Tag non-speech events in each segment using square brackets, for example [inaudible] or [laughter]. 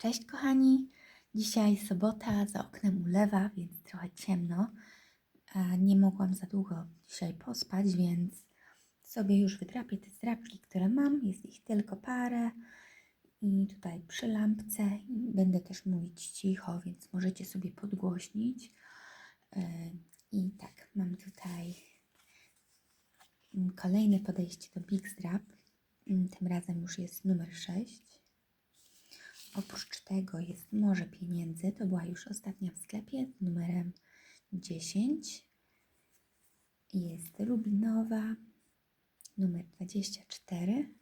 Cześć kochani, dzisiaj sobota, za oknem ulewa, więc trochę ciemno. A Nie mogłam za długo dzisiaj pospać, więc sobie już wydrapię te zdrapki, które mam. Jest ich tylko parę i tutaj przy lampce będę też mówić cicho, więc możecie sobie podgłośnić. Yy, I tak, mam tutaj mm, kolejne podejście do Big Strap. Mm, Tym razem już jest numer 6. Oprócz tego jest Morze Pieniędzy. To była już ostatnia w sklepie z numerem 10. Jest Rubinowa, numer 24.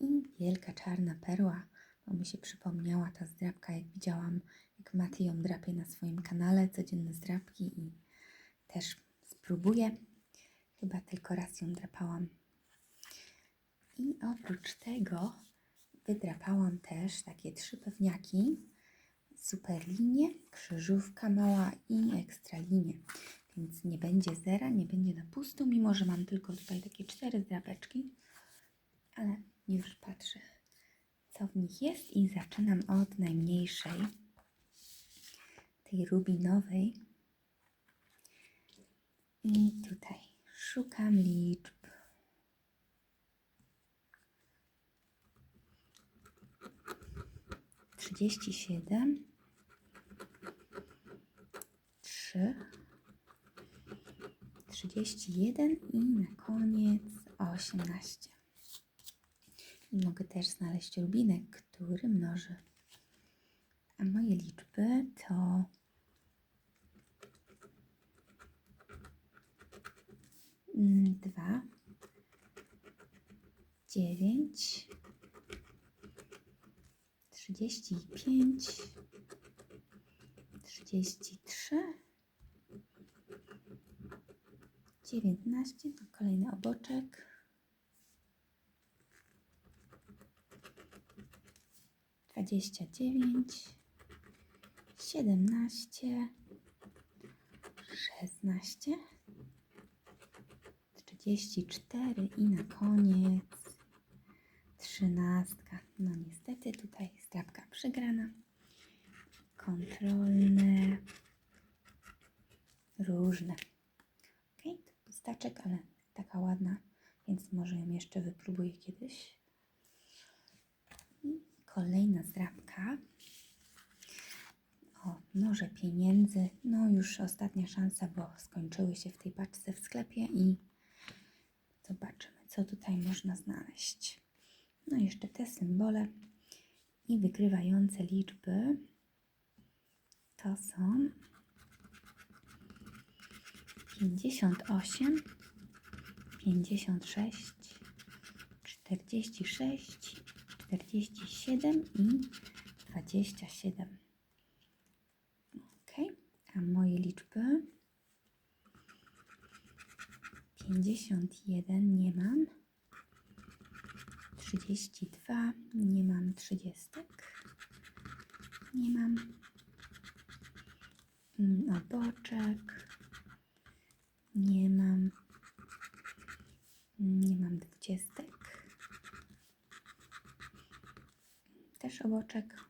I Wielka Czarna Perła, bo mi się przypomniała ta zdrabka, jak widziałam, jak Mati ją drapie na swoim kanale, codzienne zdrabki i też spróbuję. Chyba tylko raz ją drapałam. I oprócz tego wydrapałam też takie trzy pewniaki. Superlinie, krzyżówka mała i ekstralinię. Więc nie będzie zera, nie będzie na pusto, mimo że mam tylko tutaj takie cztery drapeczki. Ale już patrzę, co w nich jest i zaczynam od najmniejszej, tej rubinowej. I tutaj szukam liczb. Trzydzieści siedem, trzy, trzydzieści jeden i na koniec osiemnaście. I mogę też znaleźć rubinek, który mnoży. A moje liczby to dwa, dziewięć, trzydzieści pięć, trzydzieści trzy, dziewiętnaście, to kolejny oboczek. dwadzieścia dziewięć, siedemnaście, szesnaście, trzydzieści cztery i na koniec trzynastka. No niestety tutaj strapka przegrana. Kontrolne, różne. Ok, to pustaczek, ale taka ładna, więc może ją jeszcze wypróbuję kiedyś. I kolejna zdrabka. O, może pieniędzy. No już ostatnia szansa, bo skończyły się w tej paczce w sklepie i zobaczymy, co tutaj można znaleźć. No jeszcze te symbole i wygrywające liczby. To są 58, 56, 46, 47 i 27. Ok, a moje liczby? 51 nie mam, 32 nie mam, 30 nie mam, Mm, oboczek nie mam, nie mam dwudziestek. Też oboczek.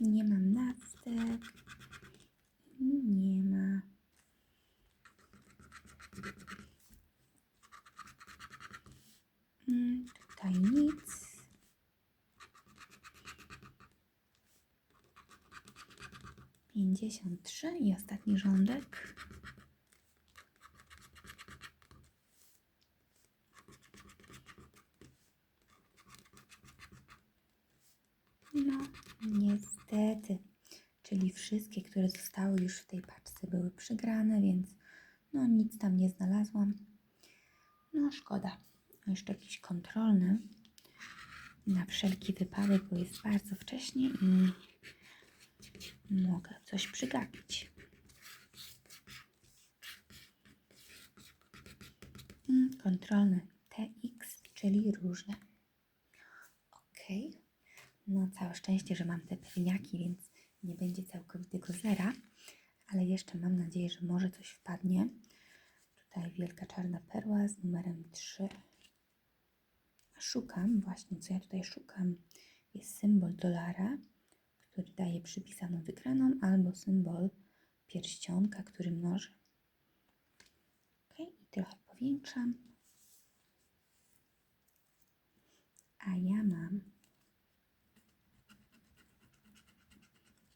Nie mam nastek. 63 i ostatni rządek. No, niestety. Czyli wszystkie, które zostały już w tej paczce były przegrane, więc no nic tam nie znalazłam. No szkoda. Jeszcze jakiś kontrolny na wszelki wypadek, bo jest bardzo wcześnie i mogę coś przygapić. Mm, Kontrolny TX, czyli różne. Ok. No całe szczęście, że mam te pewniaki, więc nie będzie całkowitego zera, ale jeszcze mam nadzieję, że może coś wpadnie. Tutaj wielka czarna perła z numerem 3. Szukam właśnie, co ja tutaj szukam. jest symbol dolara, który daje przypisaną wygraną, albo symbol pierścionka, który mnoży. Ok, i trochę powiększam. A ja mam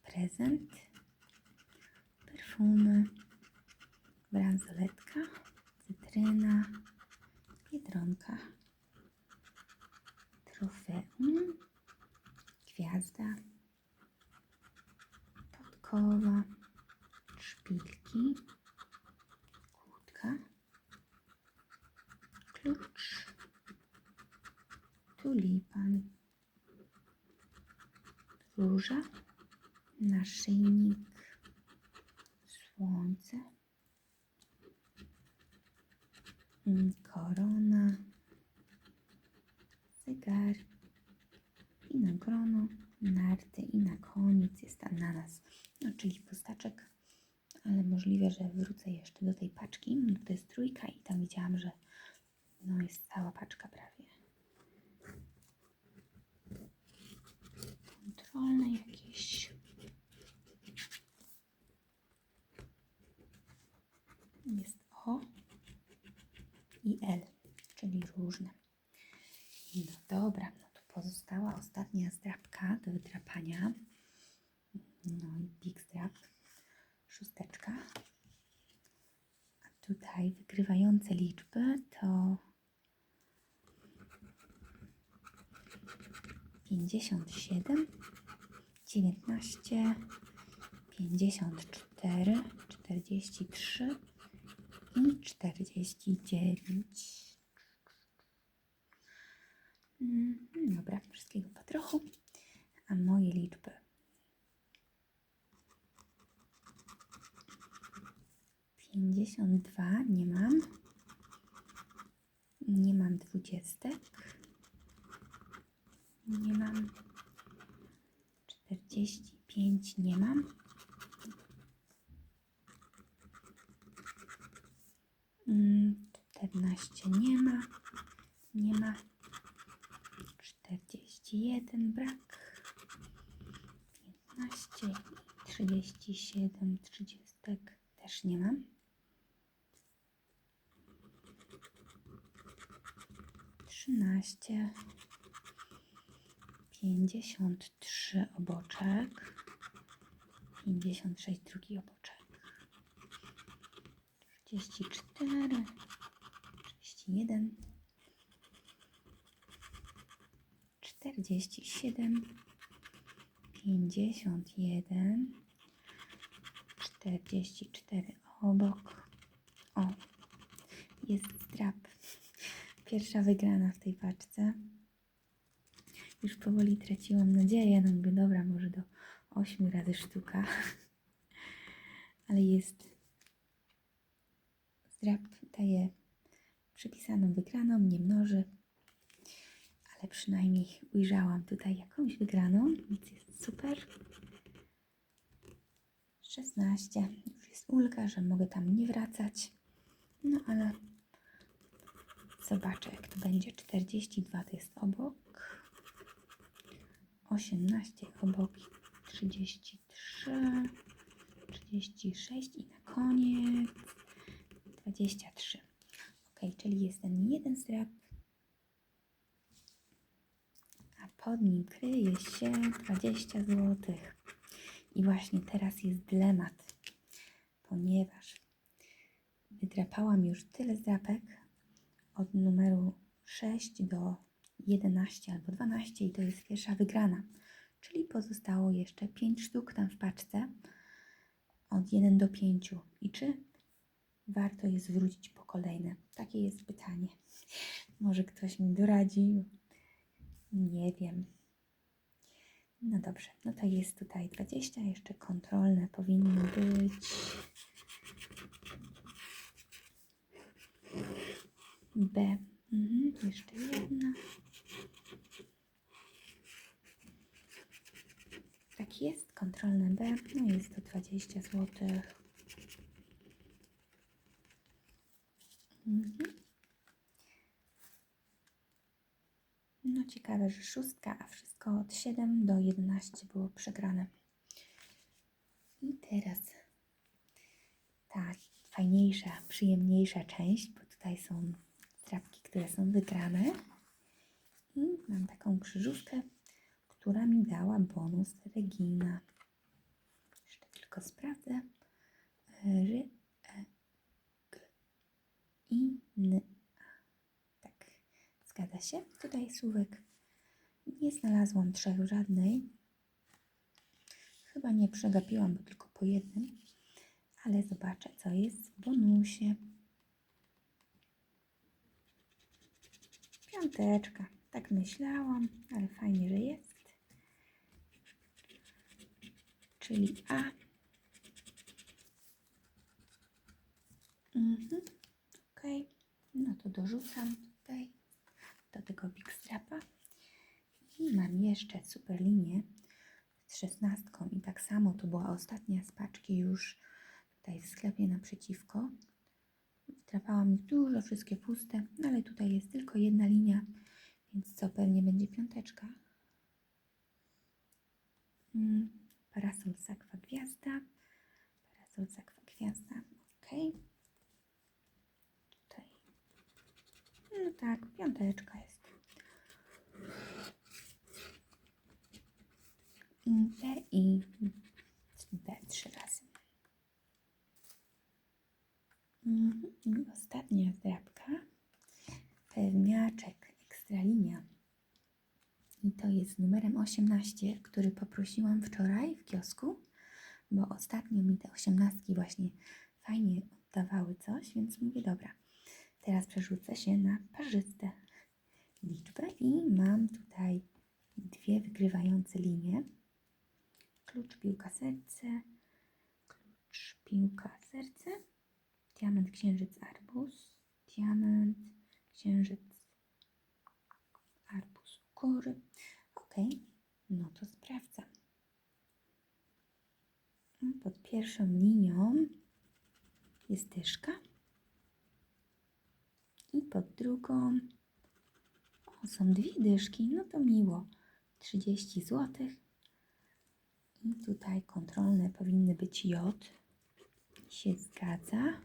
prezent, perfumy, bransoletka, cytryna, biedronka, trofeum, gwiazda, podkowa, szpilki, kłódka, klucz, tulipan, róża, naszyjnik, słońce, korona, zegar. I na grono, narty i na koniec jest ananas, no pustaczek, ale możliwe, że wrócę jeszcze do tej paczki, to jest trójka i tam widziałam, że no jest cała paczka prawie. Kontrolne jakieś. Jest O i L, czyli różne. No dobra, no to pozostała ostatnia zdrabka do wydrapania. No i big zdrab, szósteczka. A tutaj wygrywające liczby to 57, 19, 54, 43 i 49. Mm, Dobra, wszystkiego po trochu. A moje liczby. Pięćdziesiąt dwa nie mam. Nie mam dwudziestek. Nie mam. Czterdzieści pięć nie mam. Mm, Czternaście nie ma. Nie ma. 41 brak. 15 i 37 30 też nie mam. Trzynaście, pięćdziesiąt trzy oboczek, pięćdziesiąt sześć drugi oboczek, trzydzieści cztery, trzydzieści jeden, czterdzieści siedem, pięćdziesiąt jeden, czterdzieści cztery obok. O, jest drap. Pierwsza wygrana w tej paczce. Już powoli traciłam nadzieję. No mówię, dobra, może do 8 razy sztuka. [laughs] Ale jest. Zdrab daje przypisaną wygraną, nie mnoży. Ale przynajmniej ujrzałam tutaj jakąś wygraną, więc jest super. 16. Już jest ulga, że mogę tam nie wracać. No ale zobaczę, jak to będzie. 42 to jest obok. 18 obok. 33. 36 i na koniec 23. Ok, czyli jest ten jeden zdrab. A pod nim kryje się 20 zł. I właśnie teraz jest dylemat, ponieważ wydrapałam już tyle zdrapek od numeru 6 do 11 albo 12 i to jest pierwsza wygrana. Czyli pozostało jeszcze 5 sztuk tam w paczce od 1 do 5. I czy warto jest wrócić po kolejne? Takie jest pytanie. Może ktoś mi doradzi? Nie wiem. No dobrze, no to jest tutaj 20, jeszcze kontrolne powinny być. B. Mhm, jeszcze jedna. Jest, kontrolne B. No jest to 20 zł. Mhm. No ciekawe. że szóstka, a wszystko od 7 do 11 było przegrane. I teraz ta fajniejsza, przyjemniejsza część, bo tutaj są drapki, które są wygrane. I mam taką krzyżówkę, która mi dała bonus Regina. Jeszcze tylko sprawdzę. Ry, e, g, i, n. Tak, zgadza się. Tutaj słówek nie znalazłam trzech żadnej. Chyba nie przegapiłam, bo tylko po jednym. Ale zobaczę, co jest w bonusie. Piąteczka. Tak myślałam, ale fajnie, że jest. Czyli A. Mhm. Ok. No to dorzucam tutaj do tego Big Strapa. I mam jeszcze super linię z szesnastką i tak samo to była ostatnia z paczki już tutaj w sklepie naprzeciwko. Trafałam ich dużo, wszystkie puste, no ale tutaj jest tylko jedna linia, więc co pewnie będzie piąteczka. Mm, Parasol sakwa gwiazda. Parasol sakwa gwiazda. Ok. Tutaj. No tak, piąteczka jest. I B i B trzy razy. Mhm. I ostatnia zdrabka. Pewniaczek Ekstralinia. I to jest z numerem 18, który poprosiłam wczoraj w kiosku, bo ostatnio mi te osiemnastki właśnie fajnie dawały coś, więc mówię, dobra, teraz przerzucę się na parzyste liczby i mam tutaj dwie wygrywające linie. Klucz, piłka, serce, klucz, piłka, serce, diament, księżyc, arbuz, diament, księżyc, arbuz, kury. No to sprawdzam. Pod pierwszą linią jest dyszka i pod drugą o, są dwie dyszki, no to miło. 30 zł. I tutaj kontrolne powinny być J. Się zgadza.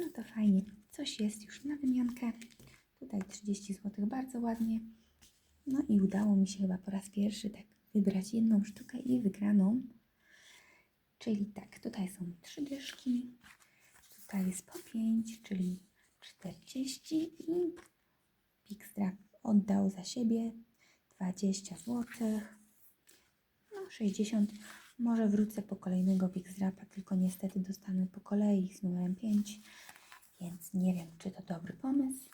No to fajnie. Coś jest już na wymiankę. Tutaj 30 zł, bardzo ładnie. No i udało mi się chyba po raz pierwszy tak wybrać jedną sztukę i wygraną. Czyli tak, tutaj są trzy dyszki, tutaj jest po 5, czyli 40 i Pixstrap oddał za siebie 20 zł. No 60. Może wrócę po kolejnego Pixstrapa, tylko niestety dostanę po kolei z numerem 5, więc nie wiem, czy to dobry pomysł.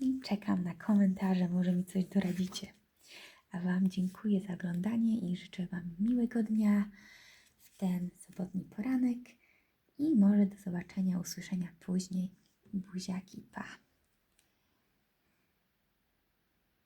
I czekam na komentarze, może mi coś doradzicie. A Wam dziękuję za oglądanie i życzę Wam miłego dnia w ten sobotni poranek i może do zobaczenia, usłyszenia później. Buziaki, pa!